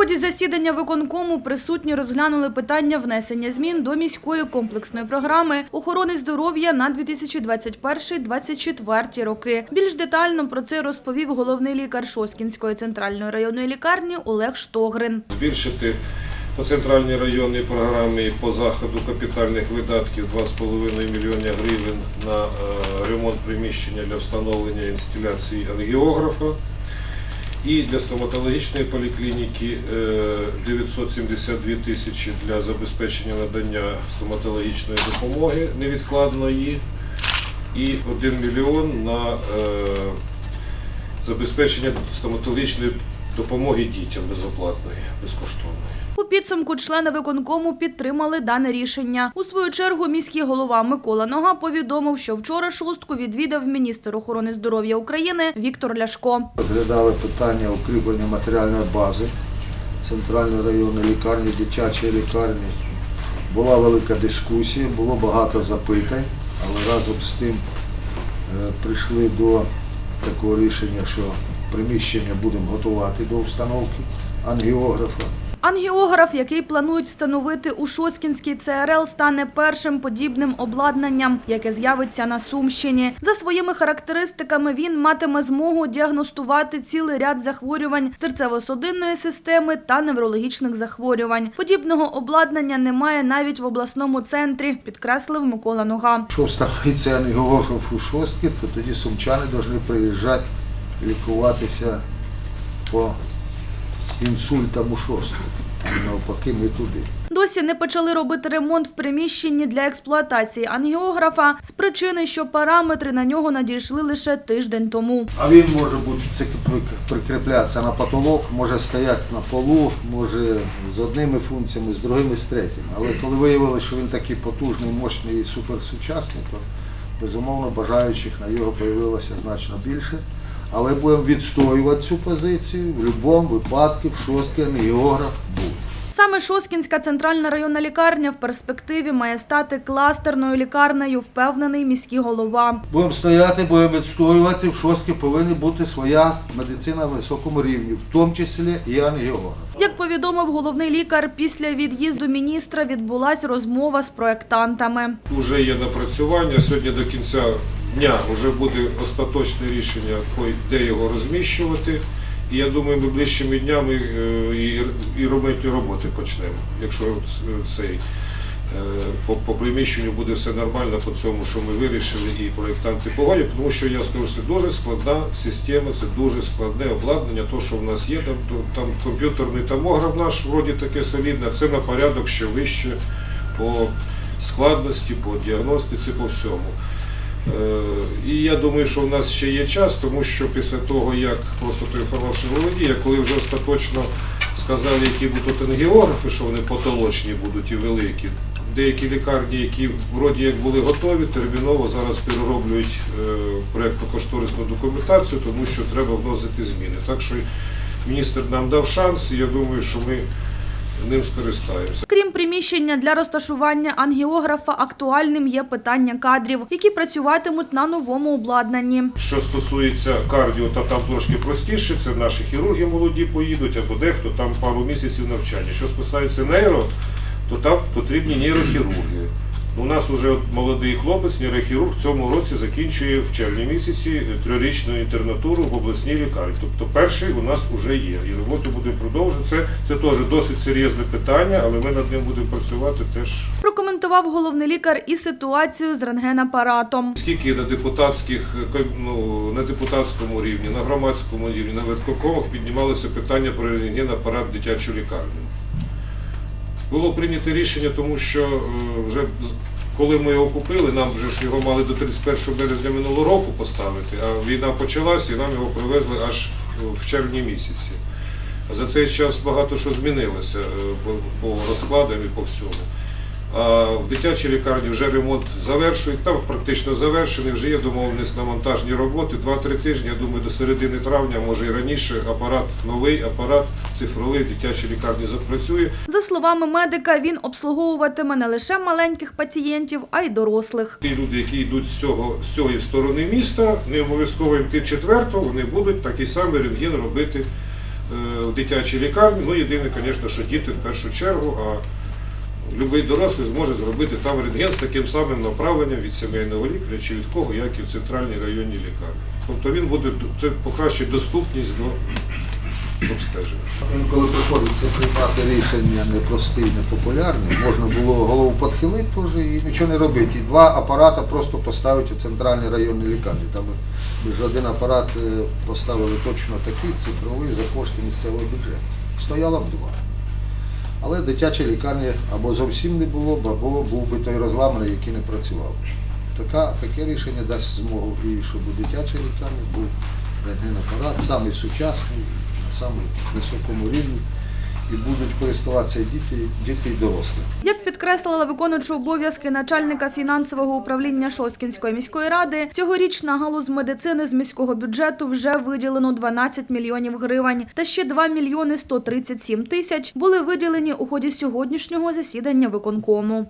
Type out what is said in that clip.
ході засідання виконкому присутні розглянули питання внесення змін до міської комплексної програми охорони здоров'я на 2021-2024 роки. Більш детально про це розповів головний лікар Шоскінської центральної районної лікарні Олег Штогрин. збільшити по центральній районній програмі по заходу капітальних видатків 2,5 мільйона гривень на е, ремонт приміщення для встановлення інсталяції ангіографа. І для стоматологічної поліклініки е, 972 тисячі для забезпечення надання стоматологічної допомоги невідкладної і 1 мільйон на е, забезпечення стоматологічної допомоги дітям безоплатної, безкоштовної. У підсумку члени виконкому підтримали дане рішення. У свою чергу міський голова Микола Нога повідомив, що вчора шостку відвідав міністр охорони здоров'я України Віктор Ляшко. Розглядали питання укріплення матеріальної бази центральної районної лікарні, дитячої лікарні. Була велика дискусія, було багато запитань, але разом з тим е, прийшли до такого рішення, що приміщення будемо готувати до установки ангіографа. Ангіограф, який планують встановити у Шоскінській ЦРЛ, стане першим подібним обладнанням, яке з'явиться на Сумщині. За своїми характеристиками він матиме змогу діагностувати цілий ряд захворювань серцево-судинної системи та неврологічних захворювань. Подібного обладнання немає навіть в обласному центрі, підкреслив Микола Нога. Якщо встановиться ангіограф у шостки, то тоді сумчани повинні приїжджати лікуватися по інсультам у шостку, а не навпаки ми туди. Досі не почали робити ремонт в приміщенні для експлуатації ангіографа з причини, що параметри на нього надійшли лише тиждень тому. А він може бути це прикріплятися на потолок, може стояти на полу, може з одними функціями, з другими, з третіми. Але коли виявили, що він такий потужний, мощний і суперсучасний, то безумовно бажаючих на його з'явилося значно більше. Але будемо відстоювати цю позицію в будь-якому випадку, в шостки ангіограф буде. Саме Шоскінська центральна районна лікарня в перспективі має стати кластерною лікарнею, впевнений міський голова. Будемо стояти, будемо відстоювати. В шостки повинна бути своя медицина на високому рівні, в тому числі і ангіограф. Як повідомив головний лікар, після від'їзду міністра відбулася розмова з проектантами. Вже є напрацювання. Сьогодні до кінця дня вже буде остаточне рішення, де його розміщувати. І я думаю, ми ближчими днями е, і, ремонтні роботи почнемо. Якщо цей е, по, по приміщенню буде все нормально по цьому, що ми вирішили, і проєктанти погодять, тому що я скажу, це дуже складна система, це дуже складне обладнання. То, що в нас є, там, там комп'ютерний томограф наш вроді таке солідне, це на порядок ще вище по складності, по діагностиці, по всьому. Е, І я думаю, що в нас ще є час, тому що після того, як просто той інформаційний володіє, коли вже остаточно сказали, які будуть ангіографи, що вони потолочні будуть і великі, деякі лікарні, які вроді як були готові, терміново зараз перероблюють е, проєктно-кошторисну документацію, тому що треба вносити зміни. Так що міністр нам дав шанс, і я думаю, що ми ним скористаємося. Крім приміщення для розташування ангіографа, актуальним є питання кадрів, які працюватимуть на новому обладнанні. Що стосується кардіо, то там трошки простіше, це наші хірурги молоді поїдуть, або дехто там пару місяців навчання. Що стосується нейро, то там потрібні нейрохірурги. У нас вже молодий хлопець, нейрохірург, в цьому році закінчує в червні місяці трирічну інтернатуру в обласній лікарні. Тобто перший у нас вже є. І роботу будемо продовжувати. Це, це теж досить серйозне питання, але ми над ним будемо працювати теж Прокоментував головний лікар і ситуацію з рентгенапаратом. Скільки на депутатських ну, на депутатському рівні, на громадському рівні, на виконкомах піднімалося питання про рентген-апарат дитячу лікарню. Було прийнято рішення, тому що е, вже коли ми його купили, нам вже ж його мали до 31 березня минулого року поставити, а війна почалась і нам його привезли аж в- в червні місяці. За цей час багато що змінилося е, по розкладам і по всьому. В дитячій лікарні вже ремонт завершують, там практично завершений, вже є домовленість на монтажні роботи. Два-три тижні, я думаю, до середини травня, може і раніше, апарат, новий апарат цифровий в дитячій лікарні запрацює. За словами медика, він обслуговуватиме не лише маленьких пацієнтів, а й дорослих. Ті люди, які йдуть з цього з цієї сторони міста, не обов'язково йти четверту, вони будуть такий самий рентген робити е, в дитячій лікарні. Ну, єдине, звісно, що діти в першу чергу, а будь-який дорослий зможе зробити там рентген з таким самим направленням від сімейного лікаря чи від кого, як і в центральній районній лікарні. Тобто він буде це покращить доступність до обстеження. Коли приходиться приймати рішення непрості, непопулярні, можна було голову підхилити теж і нічого не робити. І два апарати просто поставити у центральній районній лікарні. Там ми ж один апарат е, поставили точно такий, цифровий, за кошти місцевого бюджету. Стояло б два. Але дитячої лікарні або зовсім не було або був би той розламаний, який не працював. Така, таке рішення дасть змогу, і щоб у дитячій лікарні був рентген-апарат, самий сучасний, на самому високому рівні, і будуть користуватися діти, діти і дорослі. Як підкреслила виконуюча обов'язки начальника фінансового управління Шосткінської міської ради, цьогоріч на галузь медицини з міського бюджету вже виділено 12 мільйонів гривень, та ще 2 мільйони 137 тисяч були виділені у ході сьогоднішнього засідання виконкому.